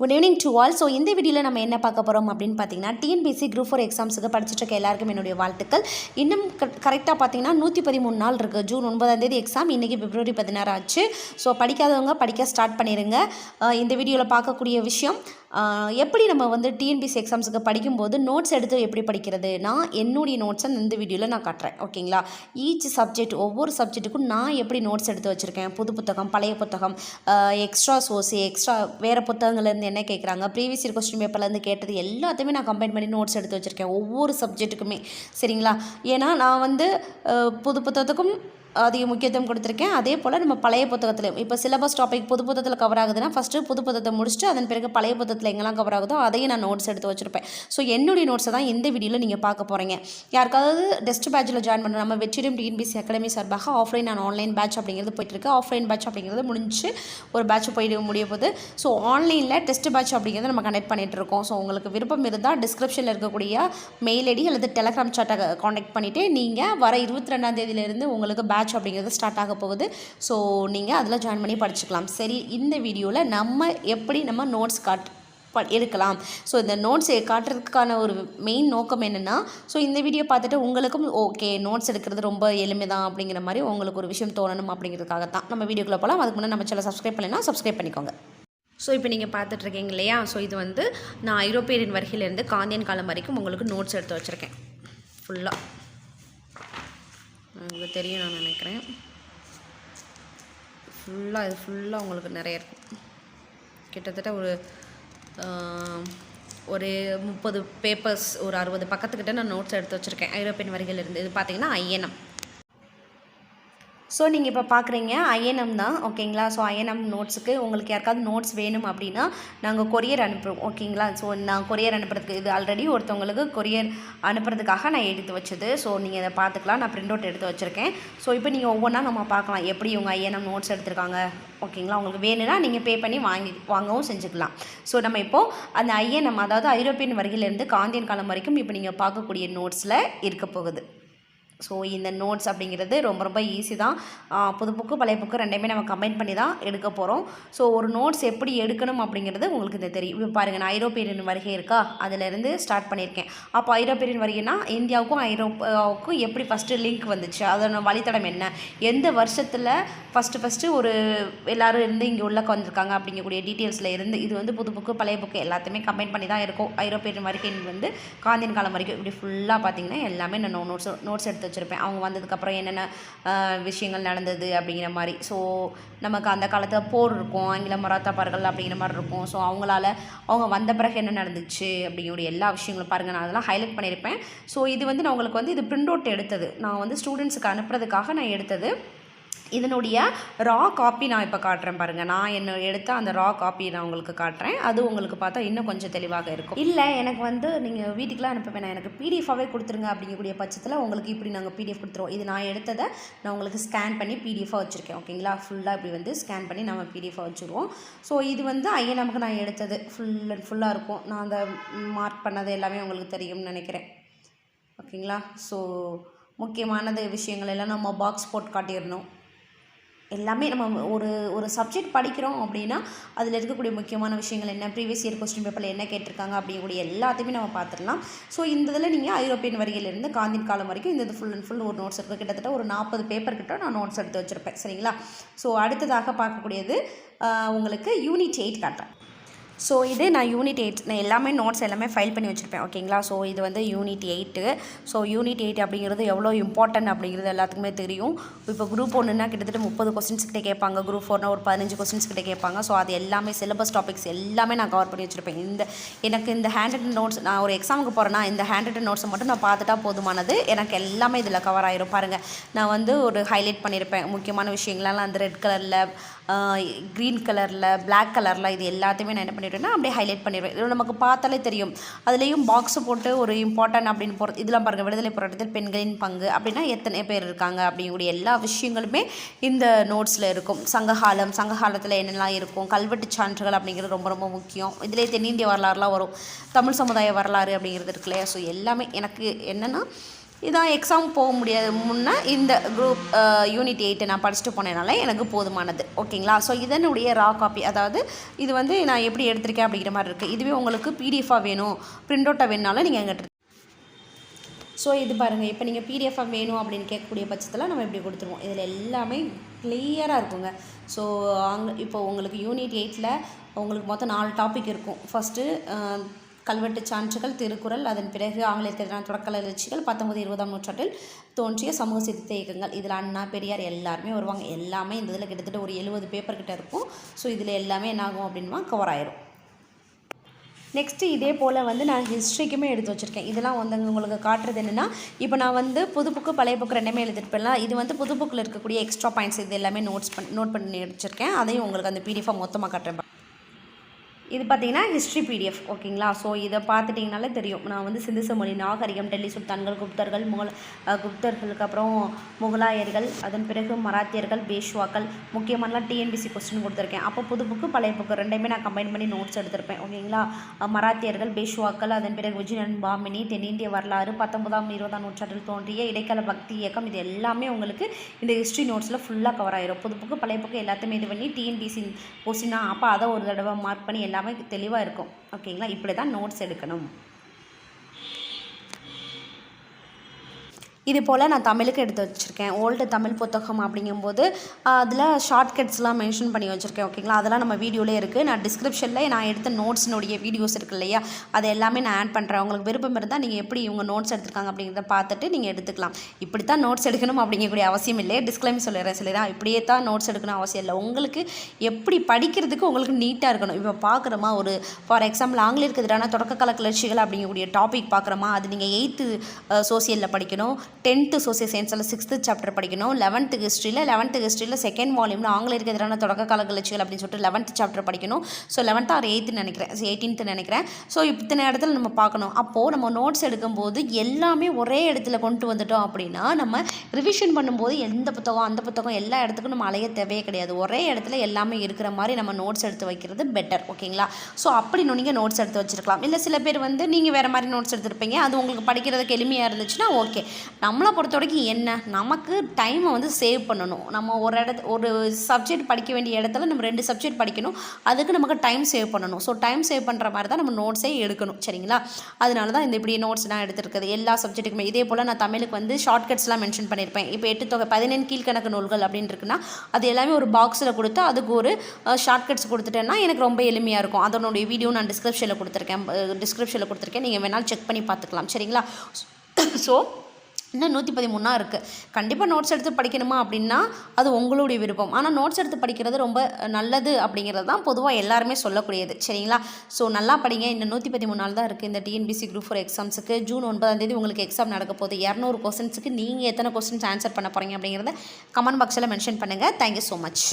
Good evening to all so இந்த வீடியோவில் நம்ம என்ன பார்க்க போகிறோம் அப்படின்னு பார்த்தீங்கன்னா டிஎன்பிசி குரூப் ஃபோர் எக்ஸாம்ஸுக்கு படிச்சுட்டு இருக்க எல்லாருக்கும் என்னுடைய வாழ்த்துக்கள். இன்னும் கரெக்டாக பார்த்தீங்கன்னா நூற்றி பதிமூணு நாள் இருக்குது ஜூன் ஒன்பதாம் தேதி எக்ஸாம் இன்றைக்கி பிப்ரவரி பதினாறு ஆச்சு. ஸோ படிக்காதவங்க படிக்க ஸ்டார்ட் பண்ணிடுங்க இந்த வீடியோவில் பார்க்கக்கூடிய விஷயம் எப்படி நம்ம வந்து டிஎன்பிசி எக்ஸாம்ஸுக்கு படிக்கும்போது நோட்ஸ் எடுத்து எப்படி படிக்கிறது? நான் என்னுடைய நோட்ஸை இந்த வீடியோவில் நான் காட்டுறேன். ஓகேங்களா ஈச் சப்ஜெக்ட் ஒவ்வொரு சப்ஜெக்ட்டுக்கும் நான் எப்படி நோட்ஸ் எடுத்து வச்சுருக்கேன்? புது புத்தகம் பழைய புத்தகம் எக்ஸ்ட்ரா சோர்ஸ் எக்ஸ்ட்ரா வேறு புத்தகங்கள்லேருந்து என்ன கேட்குறாங்க ப்ரீவியஸ் இயர் கொஸ்டின் பேப்பர்லேருந்து கேட்டது எல்லாத்தையுமே நான் கம்பைன் பண்ணி நோட்ஸ் எடுத்து வச்சுருக்கேன். ஒவ்வொரு சப்ஜெக்ட்டுக்குமே சரிங்களா? ஏன்னா நான் வந்து புது புத்தகத்துக்கும் அதிக முக்கியத்துவம் கொடுத்துருக்கேன். அதே போல் நம்ம பழைய புத்தகத்திலையும். இப்போ சிலபஸ் டாபிக் புது புத்தகத்தில் கவர் ஆகுதுன்னா ஃபஸ்ட்டு புது புத்தகத்தை முடிச்சுட்டு அதன் பிறகு பழைய புத்தகத்தில் எங்கெல்லாம் கவர் ஆகுதோ அதையும் நான் நோட்ஸ் எடுத்து வச்சுருப்பேன். ஸோ என்னுடைய நோட்ஸை தான் இந்த வீடியோவில் நீங்கள் பார்க்க போகிறீங்க யாருக்காவது டெஸ்ட் பேட்சில் ஜாயின் பண்ண நம்ம வெற்றிடம் டிஎன்பிசி அகாடமி சார்பாக ஆஃப்லைன் அண்ட் ஆன்லைன் பேட்ச் அப்படிங்கிறது போயிட்டுருக்கு. ஆஃப்லைன் பேட்ச் அப்படிங்கிறது முடிஞ்சு ஒரு பேட்ச் போயிட்டு முடிய போகுது. ஸோ ஆன்லைனில் டெஸ்ட் பேட்ச் அப்படிங்கிறத நம்ம கனெக்ட் பண்ணிட்டு இருக்கோம். ஸோ உங்களுக்கு விருப்பம் இருந்தால் டிஸ்கிரிப்ஷனில் இருக்கக்கூடிய மெயில் ஐடி அல்லது டெலகிராம் சாட்டை காண்டாக்ட் பண்ணிவிட்டு நீங்கள் வர இருபத்தி ரெண்டாம் தேதியிலேருந்து உங்களுக்கு பேட்ச் அப்படிங்கிறது ஸ்டார்ட் ஆக போகுது. ஸோ நீங்கள் அதில் ஜாயின் பண்ணி படிச்சுக்கலாம். சரி இந்த வீடியோவில் நம்ம எப்படி நம்ம நோட்ஸ் காட் ப எடுக்கலாம். ஸோ இந்த நோட்ஸ் காட்டுறதுக்கான ஒரு மெயின் நோக்கம் என்னென்னா ஸோ இந்த வீடியோ பார்த்துட்டு உங்களுக்கும் ஓகே நோட்ஸ் எடுக்கிறது ரொம்ப எளிமை தான் அப்படிங்கிற மாதிரி உங்களுக்கு ஒரு விஷயம் தோணணும் அப்படிங்கிறதுக்காக தான் நம்ம வீடியோக்குள்ளே போகலாம் அதுக்கு முன்னாடி நம்ம சேனல் சப்ஸ்கிரைப் பண்ணலைன்னா சப்ஸ்கிரைப் பண்ணிக்கோங்க. ஸோ இப்போ நீங்கள் பார்த்துட்ருக்கீங்க இல்லையா? ஸோ இது வந்து நான் ஐரோப்பியரின் வருகையிலேருந்து காந்தியன் காலம் வரைக்கும் உங்களுக்கு நோட்ஸ் எடுத்து வச்சுருக்கேன். ஃபுல்லாக உங்களுக்கு தெரியும் நான் நினைக்கிறேன். ஃபுல்லாக இது ஃபுல்லாக உங்களுக்கு நிறைய இருக்கும். கிட்டத்தட்ட ஒரு ஒரு முப்பது பேப்பர்ஸ் ஒரு அறுபது பக்கத்துக்கிட்ட நான் நோட்ஸ் எடுத்து வச்சுருக்கேன். ஐரோப்பியன் வரிகளிலிருந்து. இது பார்த்தீங்கன்னா ஐஎன்எம். ஸோ நீங்கள் இப்போ பார்க்குறீங்க ஐஎன்எம் தான் ஓகேங்களா? ஸோ ஐஎன்எம் நோட்ஸுக்கு உங்களுக்கு யாருக்காவது நோட்ஸ் வேணும் அப்படின்னா நாங்கள் கொரியர் அனுப்புகிறோம் ஓகேங்களா? ஸோ நான் கொரியர் அனுப்புறதுக்கு இது ஆல்ரெடி ஒருத்தவங்களுக்கு கொரியர் அனுப்புறதுக்காக நான் எடுத்து வச்சது. ஸோ நீங்கள் இதை பார்த்துக்கலாம் நான் பிரிண்ட் அவுட் எடுத்து வச்சுருக்கேன். ஸோ இப்போ நீங்கள் ஒவ்வொன்றா நம்ம பார்க்கலாம் எப்படி இவங்க ஐஎன்எம் நோட்ஸ் எடுத்திருக்காங்க ஓகேங்களா? உங்களுக்கு வேணும்னா நீங்கள் பே பண்ணி வாங்கி வாங்கவும் செஞ்சுக்கலாம். ஸோ நம்ம இப்போது அந்த ஐஎன்எம் அதாவது ஐரோப்பியன் வருகையிலேருந்து காந்தியன் காலம் வரைக்கும் இப்போ நீங்கள் பார்க்கக்கூடிய நோட்ஸில் இருக்க போகுது. ஸோ இந்த நோட்ஸ் அப்படிங்கிறது ரொம்ப ரொம்ப ஈஸி தான். புது புக்கு பழைய புக்கு ரெண்டையுமே நம்ம கம்பைன் பண்ணி தான் எடுக்க போகிறோம் ஸோ ஒரு நோட்ஸ் எப்படி எடுக்கணும் அப்படிங்கிறது உங்களுக்கு இந்த தெரியும். இப்போ பாருங்கள் நான் ஐரோப்பியன் வருகை இருக்கா? அதிலேருந்து ஸ்டார்ட் பண்ணியிருக்கேன். அப்போ ஐரோப்பியன் வருகைனா இந்தியாவுக்கும் ஐரோப்பாவுக்கும் எப்படி ஃபஸ்ட்டு லிங்க் வந்துச்சு? அதோட வழித்தடம் என்ன? எந்த வருஷத்தில் ஃபஸ்ட்டு ஃபஸ்ட்டு ஒரு எல்லோரும் இருந்து இங்கே உள்ள வந்திருக்காங்க அப்படிங்கக்கூடிய டீட்டெயில்ஸில் இருந்து இது வந்து புது புக்கு பழைய புக்கு எல்லாத்தையுமே கம்பைன் பண்ணி தான் இருக்கும். ஐரோப்பியன் வரைக்கும் வந்து காந்தியன் காலம் வரைக்கும். இப்படி ஃபுல்லாக பார்த்தீங்கன்னா எல்லாமே நான் நோட்ஸ் நோட்ஸ் எடுத்து வச்சுருப்பேன். அவங்க வந்ததுக்கப்புறம் என்னென்ன விஷயங்கள் நடந்தது அப்படிங்கிற மாதிரி. ஸோ நமக்கு அந்த காலத்தில் போர் இருக்கும். ஆங்கில மராத்தாப்பார்கள் அப்படிங்கிற மாதிரி இருக்கும். ஸோ அவங்களால அவங்க வந்த பிறகு என்ன நடந்துச்சு அப்படிங்கிற எல்லா விஷயங்களும் பாருங்கள் நான் அதெல்லாம் ஹைலைட் பண்ணியிருப்பேன். ஸோ இது வந்து நான் உங்களுக்கு வந்து இது பிரிண்ட் அவுட் எடுத்தது. நான் வந்து ஸ்டூடெண்ட்ஸுக்கு அனுப்புறதுக்காக நான் எடுத்தது. இதனுடைய ரா காப்பி நான் இப்போ காட்டுறேன் பாருங்கள் நான் என்ன எடுத்த அந்த ரா காப்பி நான் உங்களுக்கு காட்டுறேன். அது உங்களுக்கு பார்த்தா இன்னும் கொஞ்சம் தெளிவாக இருக்கும். இல்லை எனக்கு வந்து நீங்கள் வீட்டுக்குலாம் அனுப்ப வேணாம் எனக்கு பிடிஎஃபாகவே கொடுத்துருங்க அப்படிங்கக்கூடிய பட்சத்தில் உங்களுக்கு இப்படி நாங்கள் பிடிஎஃப் கொடுத்துருவோம். இது நான் எடுத்ததை நான் உங்களுக்கு ஸ்கேன் பண்ணி பிடிஎஃபாக வச்சுருக்கேன். ஓகேங்களா ஃபுல்லாக இப்படி வந்து ஸ்கேன் பண்ணி நம்ம பிடிஎஃபாக வச்சுருவோம். ஸோ இது வந்து ஐஎன்எம்க்கு நான் எடுத்தது. ஃபுல் அண்ட் ஃபுல்லாக இருக்கும். நான் அந்த மார்க் பண்ணது எல்லாமே உங்களுக்கு தெரியும்னு நினைக்கிறேன். ஓகேங்களா ஸோ முக்கியமானது விஷயங்கள் எல்லாம் நம்ம பாக்ஸ் போட்டு காட்டிடணும். எல்லாமே நம்ம ஒரு ஒரு சப்ஜெக்ட் படிக்கிறோம் அப்படின்னா அதில் இருக்கக்கூடிய முக்கியமான விஷயங்கள் என்ன? ப்ரீவியஸ் இயர் கொஸ்டின் பேப்பரில் என்ன கேட்டிருக்காங்க? அப்படிங்கக்கூடிய எல்லாத்தையுமே நம்ம பார்த்துடலாம். ஸோ இந்த இதில் நீங்கள் ஐரோப்பியன் வரியிலிருந்து காந்தின் காலம் வரைக்கும் இந்த இது ஃபுல் அண்ட் ஃபுல் ஒரு நோட்ஸ் இருக்குது கிட்டத்தட்ட ஒரு நாற்பது பேப்பர் கிட்ட நான் நோட்ஸ் எடுத்து வச்சுருப்பேன். சரிங்களா? ஸோ அடுத்ததாக பார்க்கக்கூடியது உங்களுக்கு யூனிட் எயிட் காட்டுறேன் ஸோ இது நான் யூனிட் எயிட் நான் எல்லாமே நோட்ஸ் எல்லாமே ஃபைல் பண்ணி வச்சுருப்பேன் ஓகேங்களா ஸோ இது வந்து unit eight so unit eight அப்படிங்கிறது எவ்வளோ இம்பார்ட்டன்ட் அப்படிங்கிறது எல்லாத்துக்குமே தெரியும். இப்போ குரூப் ஒன்றுனா கிட்டத்தட்ட முப்பது கொஸ்டின்ஸ் கிட்டே கேட்பாங்க. குரூப் ஃபோர்னா ஒரு பதினஞ்சு கொஸ்டின்ஸ் கிட்டே கேட்பாங்க. ஸோ அது எல்லாமே சிலபஸ் டாபிக்ஸ் எல்லாமே நான் கவர் பண்ணி வச்சுருப்பேன். இந்த எனக்கு இந்த ஹேண்ட் ரிட்டன் நோட்ஸ் நான் ஒரு எக்ஸாமுக்கு போகிறேன்னா இந்த ஹேண்ட் ரிட்டன் நோட்ஸை மட்டும் நான் பார்த்துட்டா போதுமானது. எனக்கு எல்லாமே இதில் கவர் ஆயிரும். பாருங்கள் நான் வந்து ஒரு ஹைலைட் பண்ணியிருப்பேன் முக்கியமான விஷயங்கள்லாம் அந்த ரெட் கலரில் க்ரீன் கலரில் பிளாக் கலரில் இது எல்லாத்தையுமே நான் என்ன பண்ணிவிட்டேன்னா அப்படியே ஹைலைட் பண்ணிடுவேன். இதில் நமக்கு பார்த்தாலே தெரியும். அதுலேயும் பாக்ஸ் போட்டு ஒரு இம்பார்ட்டன்ட் அப்படின்னு போகிறது இதெல்லாம் பாருங்கள் விடுதலை போராட்டத்தில் பெண்களின் பங்கு அப்படின்னா எத்தனை பேர் இருக்காங்க அப்படிங்கக்கூடிய எல்லா விஷயங்களுமே இந்த நோட்ஸில் இருக்கும். சங்ககாலம் சங்ககாலத்தில் என்னெல்லாம் இருக்கும் கல்வெட்டு சான்றுகள் அப்படிங்கிறது ரொம்ப ரொம்ப முக்கியம். இதிலே தென்னிந்திய வரலாறுலாம் வரும். தமிழ் சமுதாய வரலாறு அப்படிங்கிறது இருக்கு இல்லையா? ஸோ எல்லாமே எனக்கு என்னென்னா இதான் எக்ஸாம் போக முடியாது முன்னே இந்த குரூப் யூனிட் எயிட்டு நான் படிச்சுட்டு போனதுனால எனக்கு போதுமானது. ஓகேங்களா? ஸோ இதனுடைய ரா காப்பி அதாவது இது வந்து நான் எப்படி எடுத்திருக்கேன் அப்படிங்கிற மாதிரி இருக்குது இதுவே உங்களுக்கு பிடிஎஃபாக வேணும். பிரிண்ட் அவுட்டாக வேணுனாலும் நீங்கள் எங்கிட்ட ஸோ இது பாருங்கள் இப்போ நீங்கள் பிடிஎஃபாக வேணும் அப்படின்னு கேட்கக்கூடிய பட்சத்தில் நம்ம இப்படி கொடுத்துருவோம். இதில் எல்லாமே கிளியராக இருக்குங்க. ஸோ அங்கே இப்போ உங்களுக்கு யூனிட் எயிட்டில் உங்களுக்கு மொத்தம் நாலு டாபிக் இருக்கும். ஃபஸ்ட்டு கல்வெட்டு சான்றுகள் திருக்குறள் அதன் பிறகு ஆங்கிலேயருக்கு எதிரான தொடக்க எழுச்சிகள் பத்தொன்பது இருபதாம் நூற்றாண்டில் தோன்றிய சமூக சிறுத்தை இயக்கங்கள். இதில் அண்ணா பெரியார் எல்லாருமே வருவாங்க. எல்லாமே இந்த இதில் கிட்டத்தட்ட ஒரு எழுபது பேப்பர் கிட்ட இருக்கும். ஸோ இதில் எல்லாமே என்னாகும் அப்படின்னா கவர் ஆயிரும். நெக்ஸ்ட்டு இதே போல் வந்து நான் ஹிஸ்ட்ரிக்குமே எடுத்து வச்சுருக்கேன். இதெல்லாம் வந்து உங்களுக்கு காட்டுறது என்னென்னா இப்போ நான் வந்து புது புக்கு பழைய புக்கு ரெண்டுமே எழுதிட்டு போயிடலாம். இது வந்து புது புக்கில் இருக்கக்கூடிய எக்ஸ்ட்ரா பாயிண்ட்ஸ் இது எல்லாமே நோட்ஸ் பண்ணி நோட் பண்ணி வச்சுருக்கேன் அதையும் உங்களுக்கு அந்த பிடிஎஃபாக மொத்தமாக காட்டுறேன். இது பார்த்தீங்கன்னா ஹிஸ்ட்ரி பிடிஎஃப் ஓகேங்களா ஸோ இதை பார்த்துட்டிங்கனாலே தெரியும். நான் வந்து சிந்துச மொழி நாகரிகம் டெல்லி சுல்தான்கள் குப்தர்கள் முகல் குப்தர்களுக்கு அப்புறம் முகலாயர்கள் அதன் பிறகு மராத்தியர்கள் பேஷ்வாக்கள் முக்கியமானலாம் டிஎன்பிசி கொஸ்டின் கொடுத்துருக்கேன். அப்போ புது புக்கு பழைய புக்கு ரெண்டையுமே நான் கம்பைன் பண்ணி நோட்ஸ் எடுத்திருப்பேன் ஓகேங்களா மராத்தியர்கள் பேஷ்வாக்கள் அதன் பிறகு விஜயன் பாமினி தென்னிந்திய வரலாறு பத்தொன்பதாம் இருபதாம் நூற்றாண்டில் தோன்றிய இடைக்கால பக்தி இயக்கம் இது எல்லாமே உங்களுக்கு இந்த ஹிஸ்ட்ரி நோட்ஸில் ஃபுல்லாக கவர் ஆயிரும். புது புக்கு பழைய புக்கு எல்லாத்தையுமே இது பண்ணி டிஎன்பிசி கொஸ்டினா அப்போ அதை ஒரு தடவை மார்க் பண்ணி எல்லாமே தெளிவாக இருக்கும். ஓகேங்களா? இப்படி தான் நோட்ஸ் எடுக்கணும். இது போல் நான் தமிழுக்கு எடுத்து வச்சுருக்கேன். ஓல்டு தமிழ் புத்தகம் அப்படிங்கும்போது அதில் ஷார்ட்கட்ஸ்லாம் மென்ஷன் பண்ணி வச்சுருக்கேன் ஓகேங்களா அதெல்லாம் நம்ம வீடியோலே இருக்குது நான் டிஸ்கிரிப்ஷனில் நான் எடுத்த நோட்ஸ்னுடைய வீடியோஸ் இருக்கு இல்லையா? அது எல்லாமே நான் ஆட் பண்ணுறேன் உங்களுக்கு விருப்பம் இருந்தால் நீங்கள் எப்படி இவங்க நோட்ஸ் எடுத்திருக்காங்க அப்படிங்கிறத பார்த்துட்டு நீங்கள் எடுத்துக்கலாம். இப்படி தான் நோட்ஸ் எடுக்கணும் அப்படிங்கக்கூடிய அவசியம் இல்லை டிஸ்க்ளைம் சொல்லிடுறேன் சொல்லிடுறேன் இப்படியே தான் நோட்ஸ் எடுக்கணும் அவசியம் இல்லை. உங்களுக்கு எப்படி படிக்கிறதுக்கு உங்களுக்கு நீட்டாக இருக்கணும். இப்போ பார்க்குறோமா ஒரு ஃபார் எக்ஸாம்பிள் ஆங்கிலேயருக்கு எதிரான தொடக்ககால கிளர்ச்சிகள் அப்படிங்கக்கூடிய டாபிக் பார்க்குறோமா அது நீங்கள் எயித்து சோசியலில் படிக்கணும். டென்த்து சோசியல் சயின்ஸில் சிக்ஸ்த்து சாப்டர் படிக்கணும். லெவன்த்து ஹிஸ்ட்ரியில் லெவன்த்து ஹிஸ்ட்ரியில் செகண்ட் வால்யூமில் ஆங்கிலேயருக்கு எதிரான தொடக்க கால கிளர்ச்சிகள் அப்படின்னு சொல்லிட்டு லெவன்த்து சாப்டர் படிக்கணும். ஸோ லெவன்த்து ஆர் எயித்து நினைக்கிறேன். எயிட்டீன்த்து நினைக்கிறேன். ஸோ இத்தனை இடத்துல நம்ம பார்க்கணும். அப்போது நம்ம நோட்ஸ் எடுக்கும்போது எல்லாமே ஒரே இடத்துல கொண்டு வந்துட்டோம் அப்படின்னா நம்ம ரிவிஷன் பண்ணும்போது எந்த புத்தகம் அந்த புத்தகம் எல்லா இடத்துக்கும் நம்ம அலைய தேவையே கிடையாது. ஒரே இடத்துல எல்லாமே இருக்கிற மாதிரி நம்ம நோட்ஸ் எடுத்து வைக்கிறது பெட்டர் ஓகேங்களா ஸோ அப்படி நீங்கள் நோட்ஸ் எடுத்து வச்சிருக்கலாம். இல்லை சில பேர் வந்து நீங்கள் வேறு மாதிரி நோட்ஸ் எடுத்திருப்பீங்க. அது உங்களுக்கு படிக்கிறதுக்கு எளிமையாக இருந்துச்சுன்னா ஓகே நம்மளை பொறுத்த வரைக்கும் என்ன? நமக்கு டைமை வந்து சேவ் பண்ணணும். நம்ம ஒரு இடத்து ஒரு சப்ஜெக்ட் படிக்க வேண்டிய இடத்துல நம்ம ரெண்டு சப்ஜெக்ட் படிக்கணும். அதுக்கு நமக்கு டைம் சேவ் பண்ணணும். ஸோ டைம் சேவ் பண்ணுற மாதிரி தான் நம்ம நோட்ஸே எடுக்கணும். சரிங்களா? அதனால தான் இந்த இப்படி நோட்ஸ் நான் எடுத்துருக்குது. எல்லா சப்ஜெக்ட்டுக்குமே இதே போல் நான் தமிழுக்கு வந்து ஷார்ட்கட்ஸ்லாம் மென்ஷன் பண்ணியிருப்பேன். இப்போ எட்டு தொகை பதினெண் கீழ்கணக்கு நூல்கள் அப்படின்னு இருக்குன்னா அது எல்லாமே ஒரு பாக்ஸில் கொடுத்து அதுக்கு ஒரு ஷார்ட்கட்ஸ் கொடுத்துட்டேன்னா எனக்கு ரொம்ப எளிமையாக இருக்கும். அதனுடைய வீடியோ நான் டிஸ்கிரிப்ஷனில் கொடுத்துருக்கேன். டிஸ்கிரிப்ஷனில் கொடுத்துருக்கேன். நீங்கள் வேணாலும் செக் பண்ணி பார்த்துக்கலாம். சரிங்களா? ஸோ இன்னும் நூற்றி பதிமூணா இருக்குது கண்டிப்பாக நோட்ஸ் எடுத்து படிக்கணுமா அப்படின்னா அது உங்களுடைய விருப்பம். ஆனால் நோட்ஸ் எடுத்து படிக்கிறது ரொம்ப நல்லது அப்படிங்கிறது தான் பொதுவாக எல்லாருமே சொல்லக்கூடியது. சரிங்களா? ஸோ நல்லா படிங்க. இன்னும் நூற்றி பதிமூணு நாள் தான் இருக்குது இந்த டிஎன்பிசி குரூப் ஃபோர் எக்ஸாம்ஸுக்கு ஜூன் ஒன்பதாம் தேதி உங்களுக்கு எக்ஸாம் நடக்க போகுது. இரநூறு கொஸ்டின்ஸுக்கு நீங்கள் எத்தனை கொஸ்டின்ஸ் ஆன்சர் பண்ண போகிறீங்க அப்படிங்கிறத கமெண்ட் பாக்ஸில் மென்ஷன் பண்ணுங்கள் தேங்க்யூ ஸோ மச்